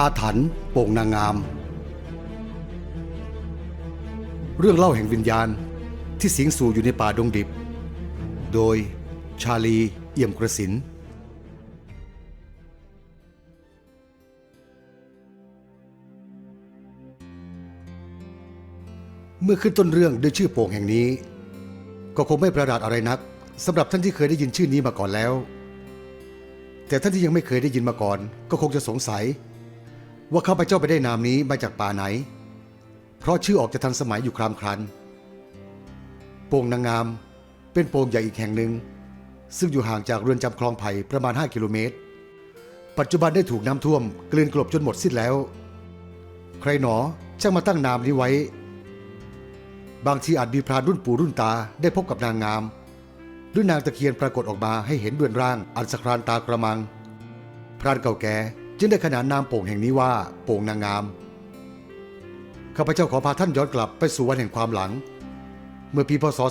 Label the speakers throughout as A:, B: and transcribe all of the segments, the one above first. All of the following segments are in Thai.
A: อาถรรพ์โป่งนางงาม เรื่องเล่าแห่งวิญญาณที่สิงสู่อยู่ในป่าดงดิบ โดยชาลีเอี่ยมกระสิน เมื่อขึ้นต้นเรื่องด้วยชื่อโป่งแห่งนี้ ก็คงไม่ประหลาดอะไรนักสำหรับท่านที่เคยได้ยินชื่อนี้มาก่อนแล้ว แต่ท่านที่ยังไม่เคยได้ยินมาก่อน ก็คงจะสงสัย ว่าข้าพเจ้าไปได้นามนี้มาจากป่าไหน เพราะชื่อออกจะทันสมัยอยู่ครามครัน โป่งนางงามเป็นโป่งใหญ่อีกแห่งหนึ่ง ซึ่งอยู่ห่างจากเรือนจำคลองไผ่ประมาณ 5 กิโลเมตร ปัจจุบันได้ถูกน้ำท่วมกลืนกลบจนหมดสิ้นแล้ว ใครหนอช่างมาตั้งนามนี้ไว้ บางทีอาจมีพรานรุ่นปู่รุ่นตาได้พบกับนางงามหรือนางตะเคียนปรากฏออกมาให้เห็นเบือนร่างอันสครานตากระมัง พรานเก่าแก่ จึงได้ขนานนามโป่งแห่งนี้ว่าโป่งนางงาม ข้าพเจ้าขอพาท่านย้อนกลับไปสู่วันแห่งความหลัง เมื่อปีพศ 2497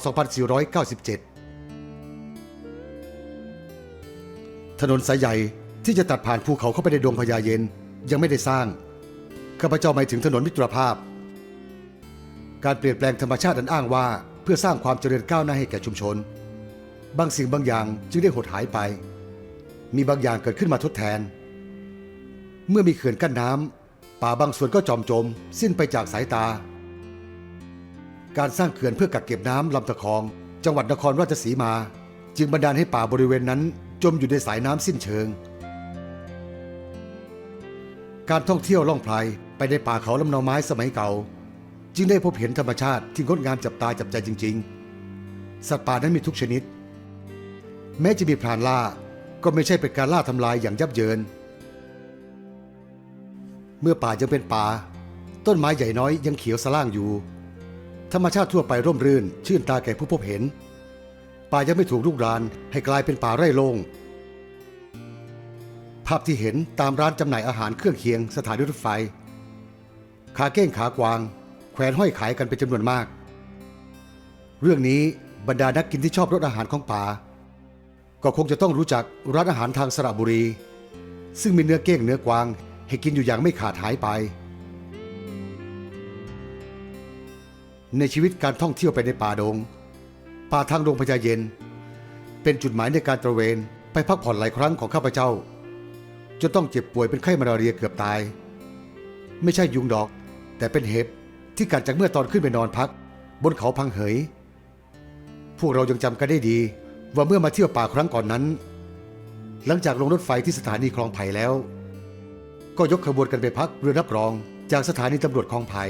A: ถนนสายใหญ่ที่จะตัดผ่านภูเขาเข้าไปในดวงพญาเย็นยังไม่ได้สร้าง ข้าพเจ้าหมายถึงถนนมิตรภาพ การเปลี่ยนแปลงธรรมชาติอันอ้างว่าเพื่อสร้างความเจริญก้าวหน้าให้แก่ชุมชน บางสิ่งบางอย่างจึงได้หดหายไป มีบางอย่างเกิดขึ้นมาทดแทน เมื่อมีเขื่อนกั้นน้ำป่าบางส่วนก็จอมจม สิ้นไปจากสายตา การสร้างเขื่อนเพื่อกักเก็บน้ำลำตะคอง จังหวัดนครราชสีมา จึงบันดาลให้ป่าบริเวณนั้น จมอยู่ในสายน้ำสิ้นเชิง การท่องเที่ยวล่องไพรไปในป่าเขาลำเนาไม้สมัยเก่า จึงได้พบเห็นธรรมชาติที่งดงามจับตาจับใจจริง ๆ สัตว์ป่านั้นมีทุกชนิด แม้จะมีพรานล่าก็ไม่ใช่เป็นการล่าทำลายอย่างยับเยิน มื่อป่ายังเป็นป่า ต้นไม้ใหญ่น้อยยังเขียวสล่างอยู่ ธรรมชาติทั่วไปร่มรื่น ชื่นตาแก่ผู้พบเห็น ป่ายังไม่ถูกลุกรานให้กลายเป็นป่าไร่โล่งภาพที่เห็นตามร้านจำหน่ายอาหารเครื่องเคียงสถานีรถไฟ ขาเก้งขากวาง แขวนห้อยขายกันเป็นจำนวนมาก เรื่องนี้บรรดานักกินที่ชอบรสอาหารของป่า ก็คงจะต้องรู้จักร้านอาหารทางสระบุรี ซึ่งมีเนื้อเก้งเนื้อกวาง ให้กินอยู่อย่างไม่ขาดหายไป ในชีวิตการท่องเที่ยวไปในป่าดง ป่าทางดงพญาเย็น เป็นจุดหมายในการตระเวนไปพักผ่อนหลายครั้งของข้าพเจ้าจนต้องเจ็บป่วยเป็นไข้มาลาเรียเกือบตาย ไม่ใช่ยุงดอก แต่เป็นเห็บที่กัดจากเมื่อตอนขึ้นไปนอนพัก บนเขาพังเหย พวกเรายังจำกันได้ดีว่าเมื่อมาเที่ยวป่าครั้งก่อนนั้น หลังจากลงรถไฟที่สถานีคลองไผ่แล้ว ก็ยกขบวนกันไปพักเรือรับรองจากสถานีตำรวจคลองไผ่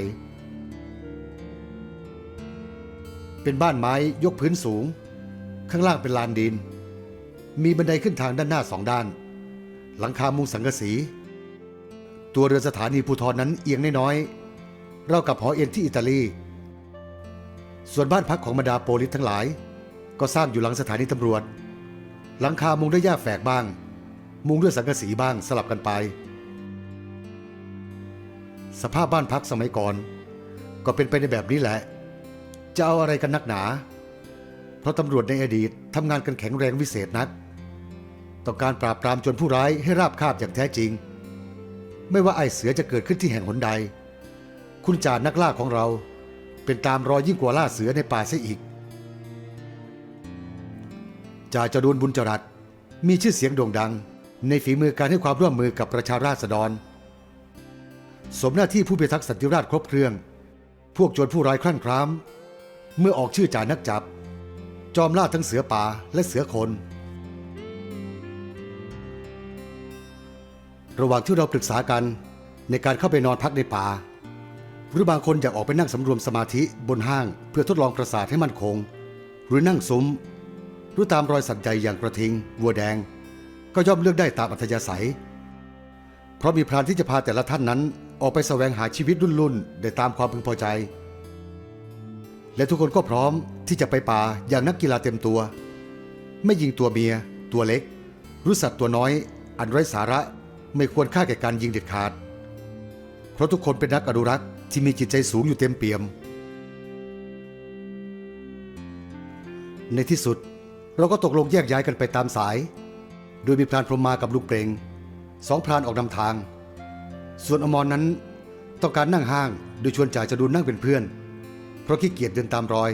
A: เป็นบ้านไม้ยกพื้นสูง ข้างล่างเป็นลานดิน มีบันไดขึ้นทางด้านหน้าสองด้าน หลังคามุงสังกะสี ตัวเรือสถานีภูทรนั้นเอียงน้อยๆเรากับหอเอ็นที่อิตาลี ส่วนบ้านพักของบรรดาโปลิสทั้งหลาย ก็สร้างอยู่หลังสถานีตำรวจ หลังคามุงด้วยหญ้าแฝกบ้าง มุงด้วยสังกะสีบ้างสลับกันไป สภาพบ้านพักสมัยก่อน ก็เป็นไปในแบบนี้แหละ จะเอาอะไรกันนักหนา เพราะตำรวจในอดีตทำงานกันแข็งแรงวิเศษนัก ต้องการปราบปรามจนผู้ร้ายให้ราบคาบอย่างแท้จริง ไม่ว่าไอ้เสือจะเกิดขึ้นที่แห่งหนใด คุณจ่านักล่าของเรา เป็นตามรอยยิ่งกว่าล่าเสือในป่าเสียอีกจ่าจรูนบุญจรัสมีชื่อเสียงโด่งดัง ในฝีมือการให้ความร่วมมือกับประชาราษฎร สมหน้าที่ผู้พิทักษ์สันติราษฎร์ครบเครื่อง พวกโจรผู้ร้ายคลั่นคล้ามเมื่อออกชื่อจ่านักจับ จอมล่าทั้งเสือป่าและเสือคน ระหว่างที่เราปรึกษากันในการเข้าไปนอนพักในป่า หรือบางคนอยากออกไปนั่งสำรวมสมาธิบนห้างเพื่อทดลองประสาทให้มั่นคง หรือนั่งซุ้มหรือตามรอยสัตว์ใหญ่อย่างกระทิง วัวแดง ก็ย่อมเลือกได้ตามอัธยาศัย เพราะมีพรานที่จะพาแต่ละท่านนั้น ออกไปแสวงหาชีวิตรุ่นๆได้ตามความพึงพอใจ และทุกคนก็พร้อมที่จะไปป่าอย่างนักกีฬาเต็มตัว ไม่ยิงตัวเมีย ตัวเล็กรือสัตว์ตัวน้อย อันไร้สาระไม่ควรค่าแก่การยิงเด็ดขาด เพราะทุกคนเป็นนักอนุรักษ์ที่มีจิตใจสูงอยู่เต็มเปี่ยม ในที่สุดเราก็ตกลงแยกย้ายกันไปตามสาย โดยมีพรานพรหมมากับลุงเปรงสองพรานออกนำทาง ส่วนอมรนนั้นต้องการนั่งห้างโดยชวนจ่าจรูนนั่งเป็นเพื่อน เพราะขี้เกียจเดินตามรอย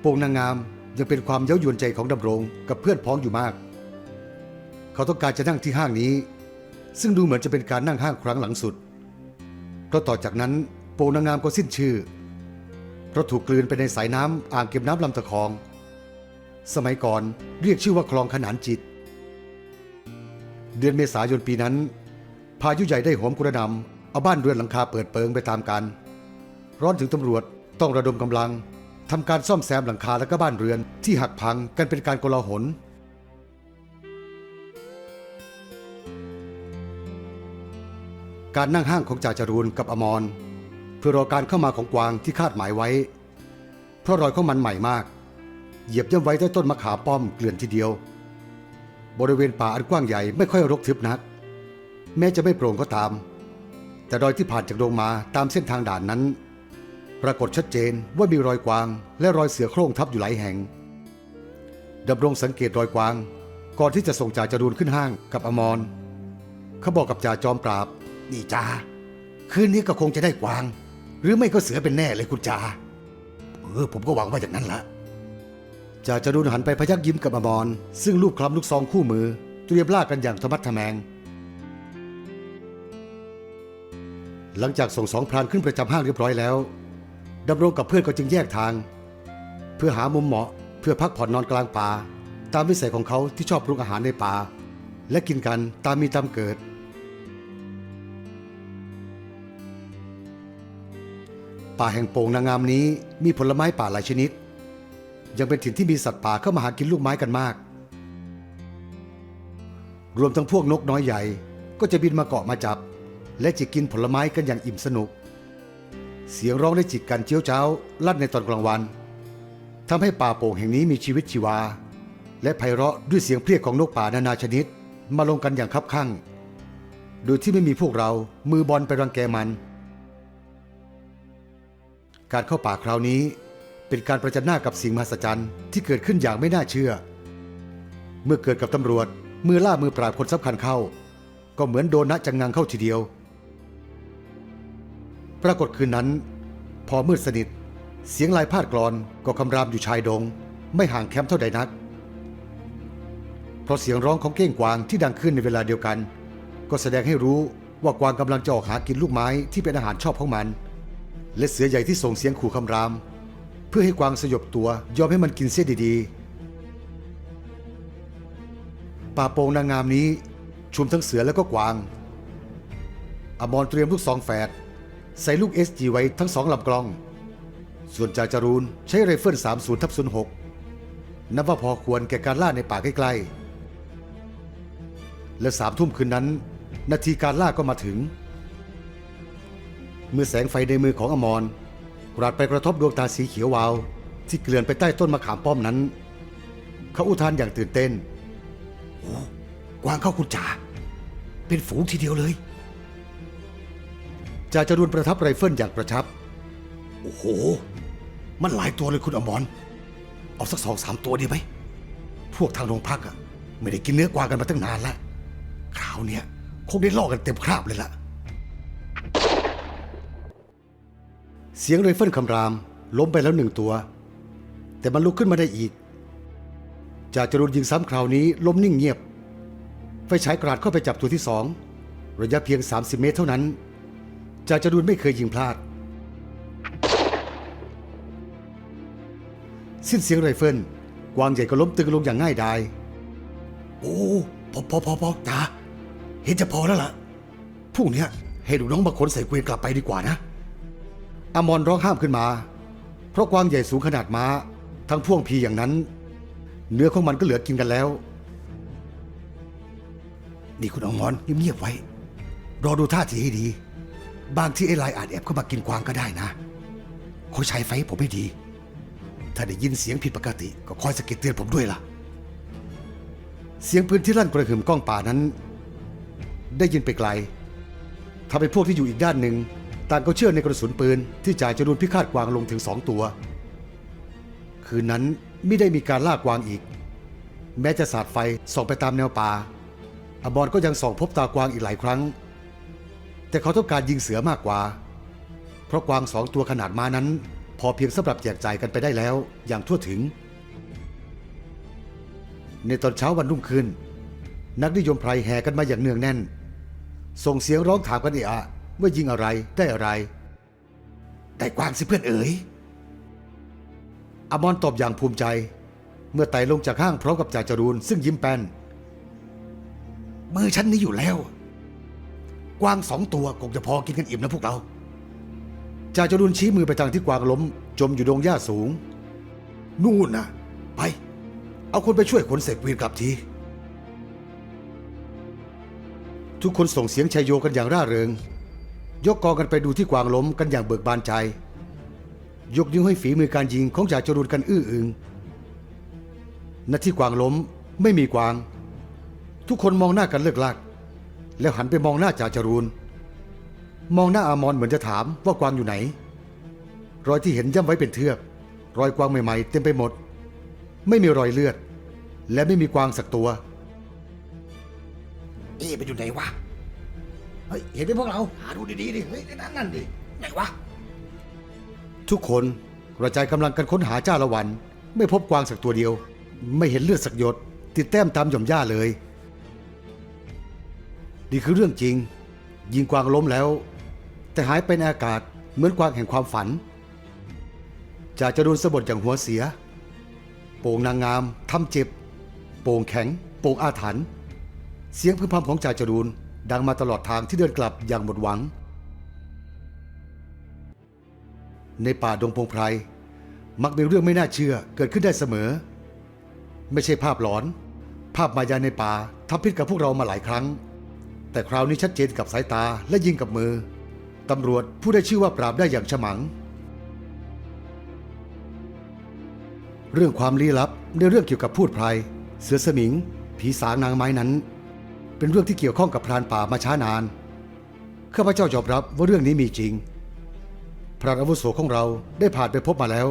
A: โป่งนางงามยังเป็นความเย้ายวนใจของดำรงกับเพื่อนพ้องอยู่มาก เขาต้องการจะนั่งที่ห้างนี้ ซึ่งดูเหมือนจะเป็นการนั่งห้างครั้งหลังสุด เพราะต่อจากนั้นโป่งนางงามก็สิ้นชื่อ เพราะถูกกลืนไปในสายน้ำอ่างเก็บน้ำลำตะคอง สมัยก่อนเรียกชื่อว่าคลองขนานจิต เดือนเมษายนปีนั้น พายุใหญ่ได้โหมกระหนำเอาบ้านเรือนหลังคาเปิดเปิงไปตามกัน ร้อนถึงตำรวจต้องระดมกำลังทำการซ่อมแซมหลังคาและก็บ้านเรือนที่หักพังกันเป็นการโกลาหลการนั่งห้างของจ่าจรูนกับอมรเพื่อรอการเข้ามาของกวางที่คาดหมายไว้ เพราะรอยของมันใหม่มาก เหยียบย่ำไว้ใต้ต้นมะขามป้อมเกลื่อนทีเดียว บริเวณป่าอันกว้างใหญ่ไม่ค่อยรกทึบนัก แม้จะไม่โปร่งก็ตาม แต่รอยที่ผ่านจากดงมาตามเส้นทางด่านนั้น ปรากฏชัดเจนว่ามีรอยกวาง และรอยเสือโคร่งทับอยู่หลายแห่งดำรงสังเกตรอยกวาง ก่อนที่จะส่งจ่าจรูนขึ้นห้างกับอมรเขาบอกกับจ่าจอมปราบ นี่จ่าคืนนี้ก็คงจะได้กวาง หรือไม่ก็เสือเป็นแน่เลยคุณจ่าเออผมก็หวังว่าอย่างนั้นละ จ่าจรูนหันไปพยักยิ้มกับอมรซึ่งลูกคลำลูกซองคู่มือ เตรียมล่ากันอย่างธรรมัดทะแมง หลังจากส่งสองพรานขึ้นประจำห้างเรียบร้อยแล้วดำรงกับเพื่อนก็จึงแยกทาง เพื่อหามุมเหมาะเพื่อพักผ่อนนอนกลางป่า ตามวิสัยของเขาที่ชอบปรุงอาหารในป่า และกินกันตามมีตามเกิด ป่าแห่งโป่งนางงามนี้มีผลไม้ป่าหลายชนิด ยังเป็นถิ่นที่มีสัตว์ป่าเข้ามาหากินลูกไม้กันมาก รวมทั้งพวกนกน้อยใหญ่ก็จะบินมาเกาะมาจับ และจิกกินผลไม้กันอย่างอิ่มสนุก เสียงร้องและจิกกันเจียวเจ้าลั่นในตอนกลางวันทำให้ป่าโป่งแห่งนี้มีชีวิตชีวา และไพเราะด้วยเสียงเพรียกของนกป่านานาชนิด มาลงกันอย่างคับคั่ง โดยที่ไม่มีพวกเรามือบอลไปรังแกมัน การเข้าป่าคราวนี้ เป็นการประจันหน้ากับสิ่งมหัศจรรย์ที่เกิดขึ้นอย่างไม่น่าเชื่อ เมื่อเกิดกับตำรวจมือล่ามือปราบคนสำคัญเข้า ก็เหมือนโดนนะจังงังเข้าทีเดียว ปรากฏคืนนั้น พอมืดสนิท เสียงลายพาดกรอนก็คำรามอยู่ชายดง ไม่ห่างแคมป์เท่าใดนัก เพราะเสียงร้องของเก้งกวางที่ดังขึ้นในเวลาเดียวกัน ก็แสดงให้รู้ว่ากวางกำลังจะออกหากินลูกไม้ที่เป็นอาหารชอบของมัน และเสือใหญ่ที่ส่งเสียงขู่คำราม เพื่อให้กวางสยบตัวยอมให้มันกินเสียดีๆ ป่าโป่งนางงามนี้ชุมทั้งเสือแล้วก็กวาง อมรเตรียมลูกสองแฝดใส่ลูก SG ไว้ทั้งสองลำกล้อง ส่วนจ่าจรูนใช้ไรเฟิล30ทับ06นับว่าพอควรแก่การล่าในป่าใกล้ๆ และสามทุ่มคืนนั้น นาทีการล่าก็มาถึง เมื่อแสงไฟในมือของอมร ราดไปกระทบดวงตาสีเขียววาว ที่เกลื่อนไปใต้ต้นมะขามป้อมนั้น เขาอุทานอย่างตื่นเต้นโอ้กวางเข้าคุณจ่าเป็นฝูงทีเดียวเลยจ่าจรุนประทับไรเฟิลอย่างประชับ โอ้โห มันหลายตัวเลยคุณอมรเอาสักสองสามตัวดีไหม พวกทางโรงพักอะไม่ได้กินเนื้อกวางกันมาตั้งนานแล้วคราวเนี้ยคงได้ล่อกันเต็มคราบเลยล่ะ เสียงไรเฟิลคำราม ล้มไปแล้วหนึ่งตัว แต่มันลุกขึ้นมาได้อีกจ่าจรุนยิงซ้ำคราวนี้ล้มนิ่งเงียบ ไฟฉายกราดเข้าไปจับตัวที่สองระยะเพียง 30 เมตรเท่านั้นจ่าจรุนไม่เคยยิงพลาด สิ้นเสียงไรเฟิลกวางใหญ่ก็ล้มตึงลงอย่างง่ายดายโอ้พอพอพอพอจ้าเห็นจะพอแล้วล่ะพวกเนี้ให้ลูกน้องมาขนใส่เกวียนกลับไปดีกว่านะ อมรร้องห้ามขึ้นมา เพราะกวางใหญ่สูงขนาดม้า ทั้งพ่วงพีอย่างนั้น เนื้อของมันก็เหลือกินกันแล้วนี่คุณอมรเงียบๆไว้ รอดูท่าทีให้ดี บางที่ไอ้ลายอาจแอบเข้ามากินกวางก็ได้นะเขาใช้ไฟผมไม่ดี ถ้าได้ยินเสียงผิดปกติ ก็คอยสะกิดเตือนผมด้วยล่ะ เสียงปืนที่ลั่นกระหึ่มกล้องป่านั้น ได้ยินไปไกลทำให้พวกที่อยู่อีกด้านหนึ่ง ต่างก็เชื่อในกระสุนปืนที่จ่ายจรุนพิฆาตกวางลงถึงสองตัว คืนนั้นไม่ได้มีการล่ากวางอีก แม้จะสาดไฟส่องไปตามแนวป่าอบอลก็ยังส่องพบตากวางอีกหลายครั้ง แต่เขาต้องการยิงเสือมากกว่า เพราะกวางสองตัวขนาดมานั้น พอเพียงสำหรับแจกจ่ายกันไปได้แล้วอย่างทั่วถึง ในตอนเช้าวันรุ่งขึ้น นักนิยมไพรแห่กันมาอย่างเนืองแน่น ส่งเสียงร้องถามกันเอะอะ ว่ายิงอะไรได้อะไร ได้กวางสิเพื่อนเอ๋ยอมรตอบอย่างภูมิใจ เมื่อไต่ลงจากห้างพร้อมกับจ่าจรูนซึ่งยิ้มแป้นมือฉันนี้อยู่แล้ว กวางสองตัวคงจะพอกินกันอิ่มนะพวกเราจ่าจรูนชี้มือไปทางที่กวางล้ม จมอยู่ดงหญ้าสูง นู่นนะไป เอาคนไปช่วยขนเศษวีนกลับที ทุกคนส่งเสียงชัยโยกันอย่างร่าเริง ยกกองกันไปดูที่กวางล้มกันอย่างเบิกบานใจ ยกนิ้วให้ฝีมือการยิงของจ่าจรูนกันอื้ออึงณที่กวางล้มไม่มีกวาง ทุกคนมองหน้ากันเลิกลัก แล้วหันไปมองหน้าจ่าจรูน มองหน้าอามอนเหมือนจะถามว่ากวางอยู่ไหน รอยที่เห็นย่ำไว้เป็นเทือก รอยกวางใหม่ๆเต็มไปหมด ไม่มีรอยเลือด และไม่มีกวางสักตัว
B: เอ๊ะไปอยู่ไหนวะ เฮ้ยเห็นไหมพวกเราหาดูดีๆดิเฮ้ยนั่นนั่นดิไหนวะ
A: ทุกคนกระจายกำลังกันค้นหาจ้าละวัน ไม่พบกวางสักตัวเดียว ไม่เห็นเลือดสักหยด ติดแต้มตามหย่อมหญ้าเลย นี่คือเรื่องจริง ยิงกวางล้มแล้ว แต่หายไปในอากาศเหมือนกวางแห่งความฝันจ่าจรูนสะบดอย่างหัวเสีย โป่งนางงามทำเจ็บ โป่งแข็ง โป่งอาถรรพ์เสียงพึมพำของจ่าจรูน ดังมาตลอดทางที่เดินกลับอย่างหมดหวัง ในป่าดงพงไพร มักมีเรื่องไม่น่าเชื่อเกิดขึ้นได้เสมอ ไม่ใช่ภาพหลอน ภาพมายาในป่าทำพิษกับพวกเรามาหลายครั้ง แต่คราวนี้ชัดเจนกับสายตาและยิงกับมือตำรวจผู้ได้ชื่อว่าปราบได้อย่างฉมัง เรื่องความลี้ลับในเรื่องเกี่ยวกับพูดไพรเสือสมิง ผีสางนางไม้นั้น เป็นเรื่องที่เกี่ยวข้องกับพรานป่ามาช้านานข้าพเจ้ายอมรับว่าเรื่องนี้มีจริง พรานอาวุโสของเราได้ผ่านไปพบมาแล้ว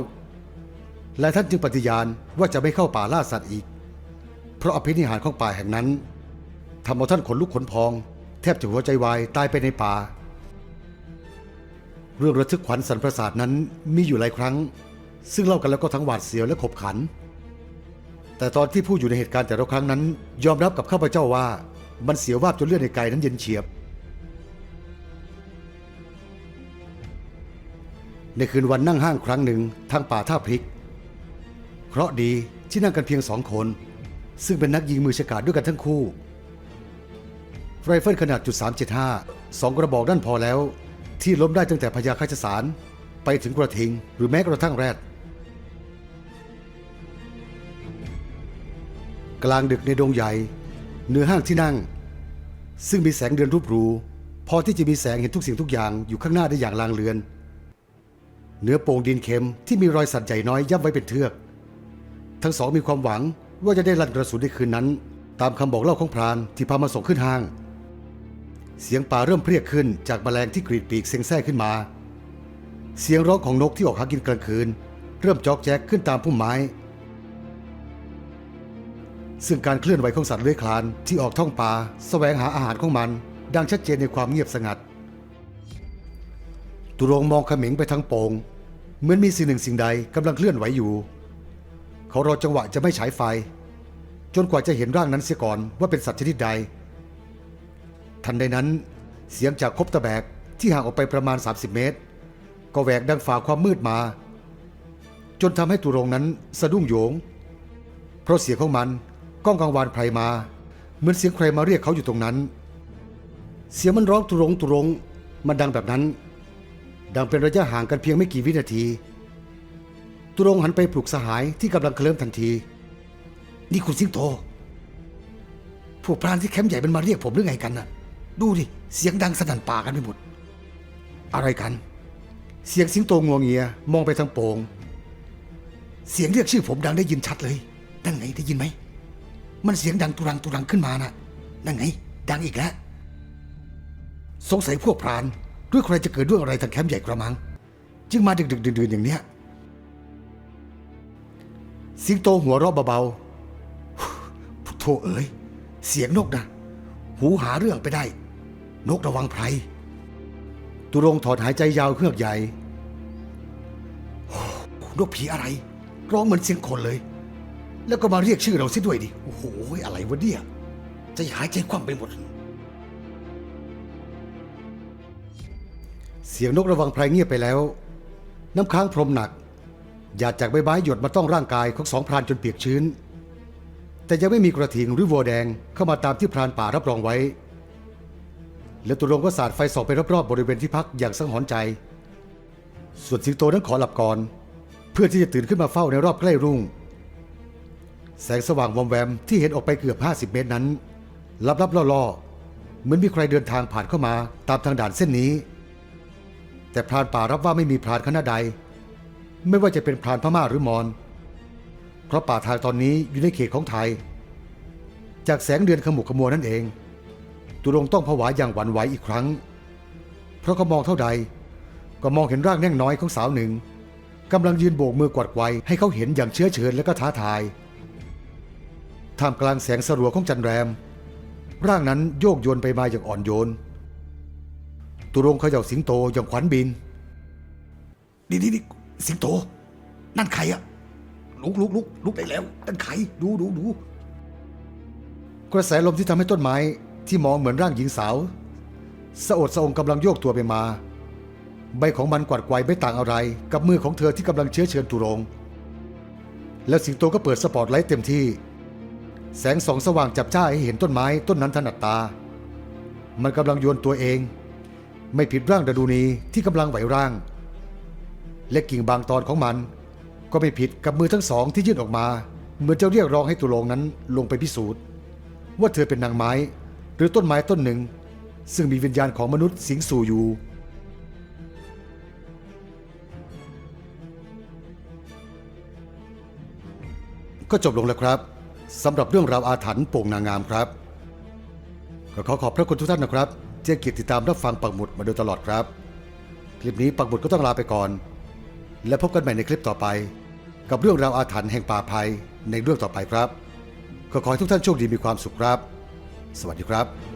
A: และท่านจึงปฏิญาณว่าจะไม่เข้าป่าล่าสัตว์อีก เพราะอภินิหารของป่าแห่งนั้นทำเอาท่านขนลุกขนพอง แทบจะหัวใจวายตายไปในป่า เรื่องระทึกขวัญสันประสาทนั้นมีอยู่หลายครั้ง ซึ่งเล่ากันแล้วก็ทั้งหวาดเสียวและขบขัน แต่ตอนที่ผู้อยู่ในเหตุการณ์แต่ละครั้งนั้น ยอมรับกับข้าพเจ้าว่า มันเสียววาบจนเลือดในกายนั้นเย็นเฉียบ ในคืนวันนั่งห้างครั้งหนึ่งทางป่าท่าพริกเพราะดีที่นั่งกันเพียงสองคน ซึ่งเป็นนักยิงมือฉกาจด้วยกันทั้งคู่ไรเฟิลขนาดจุด375สองกระบอกนั่นพอแล้ว ที่ล้มได้ตั้งแต่พญาคาชสารไปถึงกระทิง หรือแม้กระทั่งแรด กลางดึกในดงใหญ่ เหนือห้างที่นั่ง ซึ่งมีแสงเดือนรูปรูพอที่จะมีแสงเห็นทุกสิ่งทุกอย่างอยู่ข้างหน้าได้อย่างลางเลือนเนื้อโป่งดินเค็มที่มีรอยสัตว์ใหญ่น้อยยับไว้เป็นเทือก ทั้งสองมีความหวังว่าจะได้ลั่นกระสุนในคืนนั้น ตามคำบอกเล่าของพรานที่พามาส่งขึ้นห้าง เสียงป่าเริ่มเพรียกขึ้นจากแมลงที่กรีดปีกเซ็งแซ่ขึ้นมา เสียงร้องของนกที่ออกหากินกลางคืน เริ่มจอกแจ๊กขึ้นตามพุ่มไม้ ซึ่งการเคลื่อนไหวของสัตว์เลื้อยคลานที่ออกท่องป่าแสวงหาอาหารของมัน ดังชัดเจนในความเงียบสงัด ตุรงมองเขมิงไปทางโปงเหมือนมีสิ่งหนึ่งสิ่งใดกำลังเคลื่อนไหวอยู่ เขารอจังหวะจะไม่ฉายไฟ จนกว่าจะเห็นร่างนั้นเสียก่อนว่าเป็นสัตว์ชนิดใด ทันใดนั้น เสียงจากคบตะแบกที่ห่างออกไปประมาณ 30 เมตร ก็แหวกดังฝ่าความมืดมา จนทำให้ตุรงนั้นสะดุ้งโยง เพราะเสียงของมัน ก้องกังวานไพรมา เหมือนเสียงใครมาเรียกเขาอยู่ตรงนั้น เสียงมันร้องตุรงตุรงมันดังแบบนั้น ดังเป็นระยะห่างกันเพียงไม่กี่วินาที ตุรงหันไปปลุกสหายที่กำลังเคลิ้มทันที นี่คุณสิงโต พวกพรานที่แคมป์ใหญ่มันมาเรียกผมหรือไงกันน่ะ ดูดิ เสียงดังสนั่นป่ากันไปหมด อะไรกัน เสียงสิงโตงวงเงียมองไปทางโป่งเสียงเรียกชื่อผมดังได้ยินชัดเลยนั่นไงได้ยินไหม มันเสียงดังตุรังตุรังขึ้นมาน่ะ นั่นไง ดังอีกแล้ว สงสัยพวกพรานด้วยใครจะเกิดเรื่องอะไรทางแคมป์ใหญ่กระมัง จึงมาดึกดึกๆดื่นๆอย่างเนี้ยสิงโตหัวเราะเบาๆพุทโธเอ๋ย เสียงนกนะ
B: หูหาเรื่องไปได้ นกระวังไพร
A: ตุรงถอดหายใจยาวเฮือกใหญ่
B: นกผีอะไร ร้องเหมือนเสียงคนเลย แล้วก็มาเรียกชื่อเราเสียด้วยดิ โอ้โห อะไรวะเนี่ย ใจหายใจคว่ำไปหมด
A: เสียงนกระวังไพรเงียบไปแล้ว น้ำค้างพรมหนัก หยาดจากใบไม้หยดมาต้องร่างกายของสองพรานจนเปียกชื้น แต่ยังไม่มีกระทิงหรือวัวแดงเข้ามาตามที่พรานป่ารับรองไว้ แล้วตุรงก็สาดไฟส่องไปรอบๆบริเวณที่พักอย่างสังหรณ์ใจ ส่วนสิงโตนั้นขอหลับก่อน เพื่อที่จะตื่นขึ้นมาเฝ้าในรอบใกล้รุ่ง แสงสว่างวอมแวมที่เห็นออกไปเกือบ 50 เมตรนั้น ลับๆล่อๆเหมือนมีใครเดินทางผ่านเข้ามาตามทางด่านเส้นนี้ แต่พรานป่ารับว่าไม่มีพรานคณะใด ไม่ว่าจะเป็นพรานพม่าหรือมอญเพราะป่าทางตอนนี้อยู่ในเขตของไทย จากแสงเดือนขมุกขมัวนั่นเอง ตุรงต้องผวาอย่างหวั่นไหวอีกครั้ง เพราะเขามองเท่าใด ก็มองเห็นร่างแน่งน้อยของสาวหนึ่งกำลังยืนโบกมือกวัดไกวให้เขาเห็นอย่างเชื้อเชิญและก็ท้าทาย ท่ามกลางแสงสลัวของจันแรม ร่างนั้นโยกโยนไปมาอย่างอ่อนโยน ตุรงเขย่าสิงโตอย่างขวัญบิน
B: นี่นี่นี่สิงโต นั่นใครอะลุกลุกลุกลุกได้แล้ว นั่นใคร ดูดูดู
A: กระแสลมที่ทำให้ต้นไม้ที่มองเหมือนร่างหญิงสาว สะอดสะองกำลังโยกตัวไปมา ใบของมันกวัดไกวไม่ต่างอะไร กับมือของเธอที่กำลังเชื้อเชิญตุรง แล้วสิงโตก็เปิดสปอตไลท์เต็มที่ แสงส่องสว่างจับจ้าให้เห็นต้นไม้ต้นนั้นถนัดตา มันกำลังโยนตัวเอง ไม่ผิดร่างดาดูนีที่กำลังไหวร่าง และกิ่งบางตอนของมัน ก็ไม่ผิดกับมือทั้งสองที่ยื่นออกมา เหมือนจะเรียกร้องให้ตุลงนั้นลงไปพิสูจน์ ว่าเธอเป็นนางไม้ หรือต้นไม้ต้นหนึ่ง ซึ่งมีวิญญาณของมนุษย์สิงสู่อยู่ก็จบลงแล้วครับ สำหรับเรื่องราวอาถรรพ์โป่งนางงามครับก็ขอขอบพระคุณทุกท่านนะครับที่เกียรติติดตามรับฟังปักหมุดมาโดยตลอดครับ คลิปนี้ปักหมุดก็ต้องลาไปก่อน และพบกันใหม่ในคลิปต่อไป กับเรื่องราวอาถรรพ์แห่งป่าภัยในเรื่องต่อไปครับ ขอขอให้ทุกท่านโชคดีมีความสุขครับ สวัสดีครับ